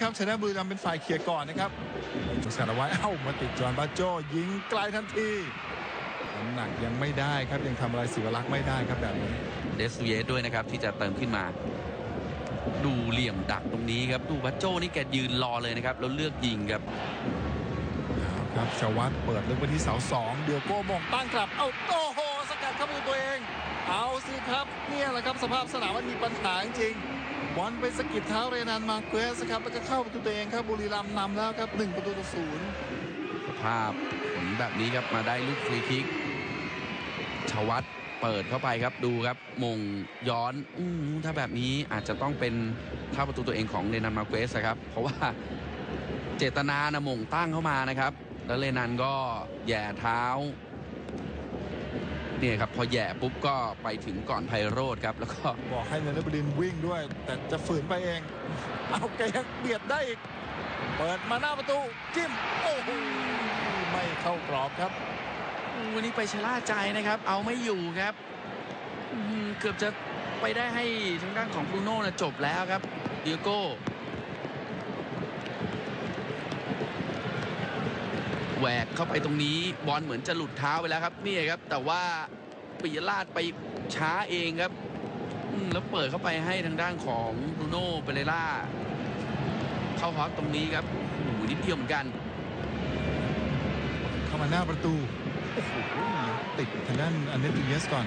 ครับชนะบุรีรัมย์เป็นฝ่ายเคลียร์ก่อนนะครับถูกสารไว้เอ้ามาติดจอห์นบาโจยิงไกลทันทีน้ำหนักยังไม่ได้ครับยังทำอะไรศิวลักษณ์ไม่ได้ครับแบบนี้เดสซูเยสด้วยนะครับที่จะเติมขึ้นมา ดูเหลี่ยมดักตรงนี้ครับดูบัจโจนี่แกยืนรอเลยนะครับแล้วเลือกยิงครับเอาครับชวัตเปิดลึกไปที่เสาสองเดียวโก้มงตั้งกลับ เอ้าโอ้โหสกัดเข้าประตูตัวเอง เอาสิครับ เนี่ยแหละครับสภาพสนามมันมีปัญหาจริงๆ บอลไปสะกิดเท้าเรนันมาเกสครับแล้วก็เข้าประตูตัวเองครับบุรีรัมย์นำแล้วครับหนึ่งประตูต่อศูนย์สภาพผลแบบนี้ครับมาได้ลูกฟรีคิกชวัตเปิดเข้าไปครับดูครับมงย้อนอมถ้าแบบนี้อาจจะต้องเป็นเท่าประตูตัวเองของเรนันมาเกสครับ เพราะว่าเจตนานะมงตั้งเข้ามานะครับ แล้วเรนันก็แย่เท้า เนี่ยครับพอแหย่ปุ๊บก็ไปถึงก่อนไพโรธครับ แล้วก็บอกให้เนรบดินวิ่งด้วย แต่จะฝืนไปเอง เอาแกยังเบียดได้อีก เปิดมาหน้าประตู จิ้ม โอ้โหไม่เข้ากรอบครับ วันนี้ไปชะล่าใจนะครับ เอาไม่อยู่ครับอื้อหือเกือบจะไปได้ให้ทางด้านของบรูโน่นะจบแล้วครับเดียโก้ แหวกเข้าไปตรงนี้บอลเหมือนจะหลุดเท้าไปแล้วครับนี่ครับ แต่ว่าปิยราชไปช้าเองครับแล้วเปิดเข้าไปให้ทางด้านของบรูโน่เปเรล่าเข้าฮอตตรงนี้ครับโอ้โหนิดเดียวเหมือนกัน เข้ามาหน้าประตูโอ้โหติดทางด้านอันเดติเยสก่อน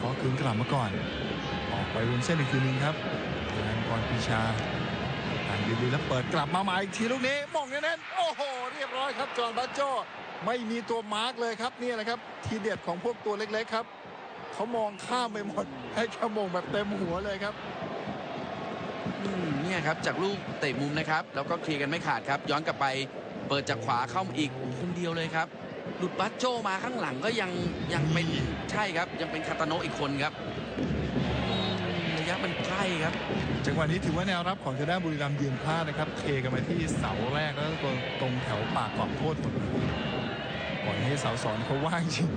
ขอคืนกลับมาก่อน ออกไปบนเส้นอีกทีนึงครับทางกรปีชา ดีๆแล้วเปิดกลับมาใหม่อีกทีลูกนี้มองเน้นๆโอ้โห เรียบร้อยครับจอห์นบัตโจไม่มีตัวมาร์กเลยครับนี่แหละครับ ทีเด็ดของพวกตัวเล็กๆครับเขามองข้ามไปหมด ให้ขมงแบบเต็มหัวเลยครับอืมเนี่ยครับจากลูกเตะมุมนะครับ แล้วก็เคลียร์กันไม่ขาดครับ ย้อนกลับไปเปิดจากขวาเข้ามาอีกคนเดียวเลยครับหลุดบัตโจมาข้างหลังก็ยังยังเป็นใช่ครับ ยังเป็นคาตาโนะอีกคนครับอืมระยะ มันใกล้ครับ จังหวะนี้ถือว่าแนวรับของทางด้านบุรีรัมย์ยืนพลาดนะครับเทกันมาที่เสาแรกแล้วก็ตรงแถวปากกรอบโทษหมดเลยปล่อยให้เสาสอนเขาว่างจริง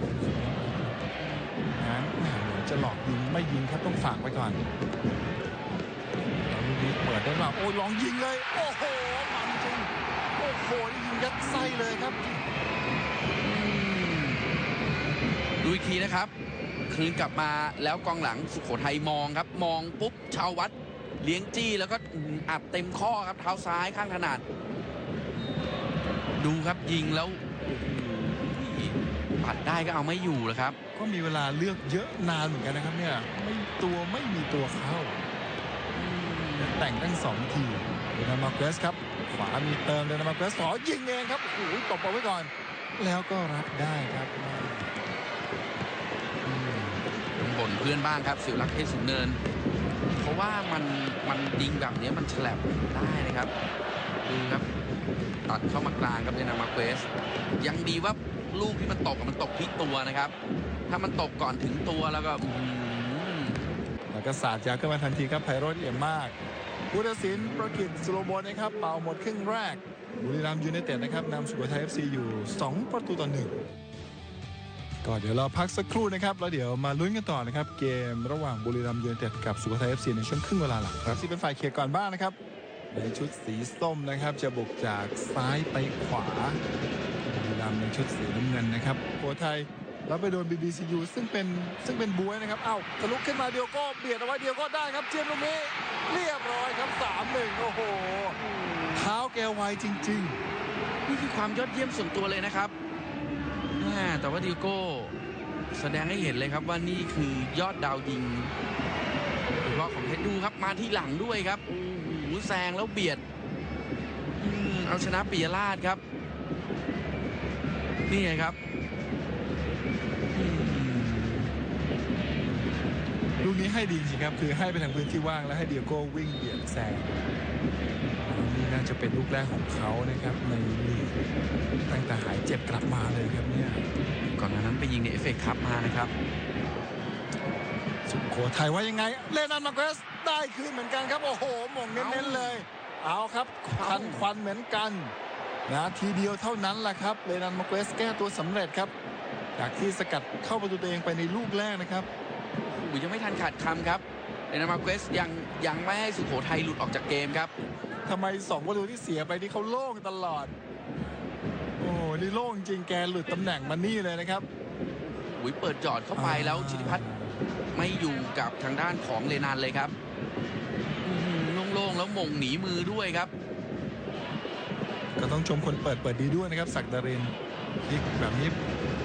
นแหม่เหมือนจะหลอกยิงไม่ยิงครับต้องฝากไว้ก่อนแล้วลูกนี้เปิดได้มาโอ้ยลองยิงเลย โอ้โหมันจริงโอ้โหนี่ยิงยัดไส้เลยครับดูอีกทีนะครับ คืนกลับมาแล้วกองหลังสุโขทัยมองครับ มองปุ๊บชาววัดเลี้ยงจี้แล้วก็อัดเต็มข้อครับเท้าซ้ายข้างถนัดดูครับยิงแล้วอัดได้ก็เอาไม่อยู่แล้วครับ ก็มีเวลาเลือกเยอะนานเหมือนกันนะครับเนี่ยไม่ตัวไม่มีตัวเข้า แต่งตั้งสองทีเดนามาเกสครับ ขวามีเติมเดนามาเกสขอยิงเองครับโอ้โหตบเอาไว้ก่อน แล้วก็รับได้ครับ นเพื่อนบ้างครับสิวรักษ์เทพสูงเนิน เพราะว่ามันมันยิงแบบนี้มันฉลับได้นะครับดูครับ ตัดเข้ามากลางครับเดนามาเควส ยังดีว่าลูกที่มันตกมันตกที่ตัวนะครับ ถ้ามันตกก่อนถึงตัวแล้วก็อื้อหือแล้วก็สาดยาขึ้นมาทันทีครับไพโรจน์เอี่ยมมากผู้ตัดสินประกิตสุโรบลนะครับ เป่าหมดครึ่งแรกบุรีรัมย์ยูไนเต็ดนะครับนำสุโขทัยเอฟซีอยู่ 2 ประตูต่อหนึ่ง ก็เดี๋ยวเราพักสักครู่นะครับ แล้วเดี๋ยวมาลุ้นกันต่อนะครับ เกมระหว่างบุรีรัมย์ยูไนเต็ดกับสุโขทัยเอฟซีในช่วงครึ่งเวลาหลังครับที่เป็นฝ่ายเคลียร์ก่อนบ้างนะครับ ในชุดสีส้มนะครับ จะบุกจากซ้ายไปขวาบุรีรัมย์ในชุดสีน้ำเงินนะครับสุโขทัยแล้วไปโดน BBCU ซึ่งเป็นซึ่งเป็นบวยนะครับ เอ้าทะลุขึ้นมาเดียวก็เบียดเอาไว้เดียวก็ได้ครับเจียมลูกนี้ เรียบร้อยครับ3-1โอ้โหเท้าแกไวจริงนี่คือความยอดเยี่ยมส่วนตัวเลยนะครับ แต่ว่าดิโก้แสดงให้เห็นเลยครับว่านี่คือยอดดาวยิงโดยเฉพาะของเท็ดดูครับมาที่หลังด้วยครับโอ้โหแซงแล้วเบียดเอาชนะปิยราชครับ นี่ไงครับลูกนี้ให้ดีจริงครับคือให้ไปทางพื้นที่ว่างแล้วให้เดียโก้วิ่งเบียดแซงนี่น่าจะเป็นลูกแรกของเขานะครับในลีกตั้งแต่หายเจ็บกลับมาเลยครับ ก่อนหน้านั้นไปยิงในเอฟเอคัพมานะครับ สุโขทัยว่ายังไง เลนันมาเกสได้คืนเหมือนกันครับ โอ้โหหม่งเน้นๆเลย เอาครับคันควันเหมือนกันนะทีเดียวเท่านั้นแหละครับเลนันมาเกสแก้ตัวสำเร็จครับ จากที่สกัดเข้าประตูตัวเองไปในลูกแรกนะครับโอ้โหยังไม่ทันขาดคำครับเรนามาเกสยังยังไม่ให้สุโขทัยหลุดออกจากเกมครับทำไมสองประตูที่เสียไปนี่เขาโล่งตลอดโอ้ นี่โล่งจริงแกหลุดตำแหน่งมานี่เลยนะครับอุยเปิดจอดเข้าไปแล้วชิติพัฒน์ไม่อยู่กับทางด้านของเลนานเลยครับอื้อหือโล่งๆแล้วมงหนีมือด้วยครับ ก็ต้องชมคนเปิดเปิดดีด้วยนะครับศักดารินพลิกแบบนี้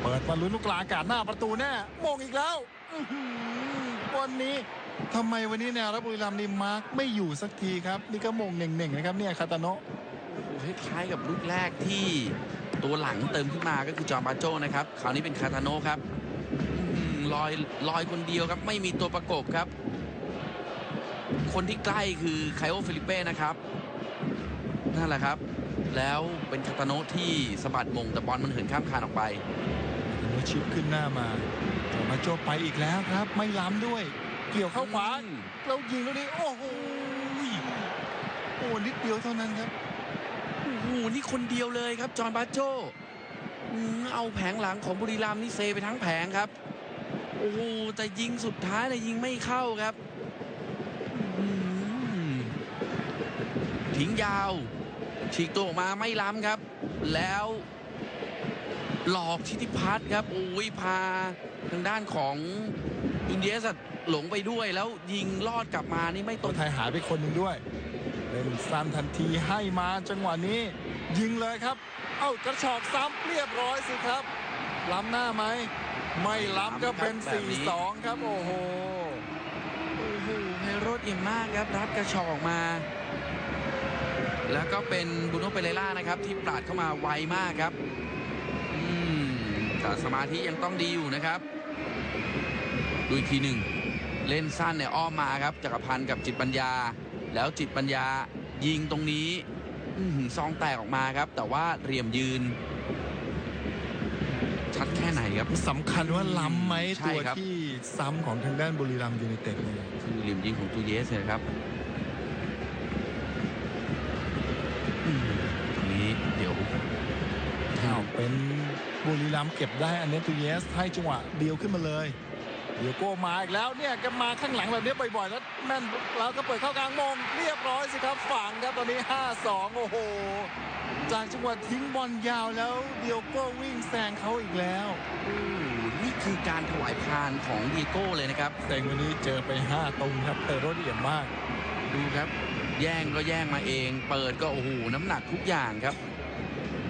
เปิดมาลุ้นลูกกลางอากาศหน้าประตูแน่มงอีกแล้วอื้อหือวันนี้ทำไมวันนี้แนวรับบุรีรัมย์นี่มาร์กไม่อยู่สักทีครับ นี่ก็มงเน่งๆนะครับเนี่ยคาตาโนะโอ้โหคล้ายๆกับลูกแรกที่ ตัวหลังเติมขึ้นมาก็คือจอร์นบาโจนะครับคราวนี้เป็นคาตาโน่ครับอื้อหือลอยลอยคนเดียวครับไม่มีตัวประกบครับ คนที่ใกล้คือไคโอฟิลิเป้นะครับนั่นแหละครับ แล้วเป็นคาตาโน่ที่สะบัดมงแต่บอลมันเหินข้ามคานออกไปโนชิปขึ้นหน้ามาจอมาโจไปอีกแล้วครับ ไม่ล้ำด้วย เกี่ยวเข้าขวาอืมแล้วยิงแล้วนี่โอ้โหโอ้นิดเดียวเท่านั้นครับโอ้โหนี่คนเดียวเลยครับจอห์นบาโจอเอาแผงหลังของบุรีรัมย์นี่เซไปทั้งแผงครับโอ้โหแต่ยิงสุดท้ายเนี่ยยิงไม่เข้าครับทิ้งยาว ฉีกตัวออกมาไม่ล้ำครับ แล้ว หลอกชิติพัฒน์ครับโอ้ยพาทางด้านของอินเดียสหลงไปด้วย แล้วยิงลอดกลับมานี่ไม่ตตัรวงไทยหายไปคนหนึ่งด้วย ล่นสั้นทันทีให้มาจังหวะนี้ ยิงเลยครับ เอ้ากระชอกซ้ำเรียบร้อยสิครับ ล้ำหน้าไหม ไม่ล้ำก็เป็น 4-2 ครับ โอ้โหโอ้โหไพโรดอี่มมากครับ รับกระชอกออกมา แล้วก็เป็นบุโนเปเรล่านะครับ ที่ปราดเข้ามาไวมากครับอืมแต่สมาธิยังต้องดีอยู่นะครับดูอีกทีหนึ่ง เล่นสั้นเนี่ยอ้อมมาครับจักรพันธ์กับจิตปัญญา แล้วจิตปัญญายิงตรงนี้อื้อหือซองแตกออกมาครับ แต่ว่าเหลี่ยมยืน ชัดแค่ไหนครับสำคัญว่าล้ำไหมใช่ตัวครับที่ซ้ำของทางด้านบุรีรัมย์ยูไนเต็ดเนี่ยคือเหลี่ยมยิงของตูเยสเนี่ยครับอืมตรงนี้เดี๋ยวอ้าวเป็นบุรีรัมย์เก็บได้อันเนตูเยสให้จังหวะเดียวขึ้นมาเลย เดี๋ยวโก้มาอีกแล้วเนี่ยก็มาข้างหลังแบบนี้บ่อยๆ แล้วแม่นแล้วก็เปิดเข้ากลางมงเรียบร้อยสิครับฝังครับตอนนี้ 5-2 โอ้โห จากจังหวะทิ้งบอลยาวแล้วเดียวโก้วิ่งแซงเขาอีกแล้วโอ้นี่คือการถวายพานของดีโก้เลยนะครับแต่วันนี้เจอไป 5ตรงครับเตะรถเอี่ยมมาก ดูครับ แย่งก็แย่งมาเอง เปิดก็โอ้โหน้ำหนักทุกอย่างครับ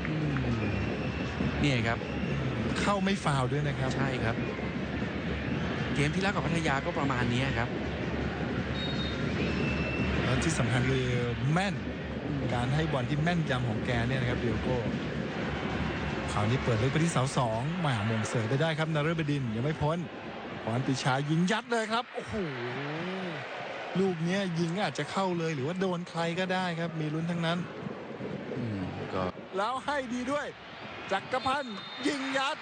อืมเนี่ยครับ เข้าไม่ฟาวล์ด้วยนะครับใช่ครับ เกมที่แล้วกับพัทยาก็ประมาณนี้ครับแล้วที่สำคัญคือแม่นการให้บอลที่แม่นยำของแกเนี่ยนะครับเดียโก้คราวนี้เปิดลึกไปที่เสาสองมาหมงเสิร์ฟไปได้ครับนาเรบดินยังไม่พ้นพรปิชายิงยัดเลยครับโอ้โหลูกเนี้ยยิงอาจจะเข้าเลยหรือว่าโดนใครก็ได้ครับ มีลุ้นทั้งนั้นอืมก็แล้วให้ดีด้วย จักรพันธ์ยิงยัด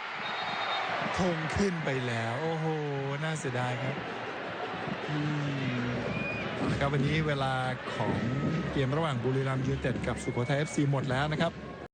ธงขึ้นไปแล้ว โอ้โห น่าเสียดายครับอืมเอาละครับวันนี้เวลาของเกมระหว่างบุรีรัมย์ยูเต็ดกับสุโขทัยเอฟซีหมดแล้วนะครับ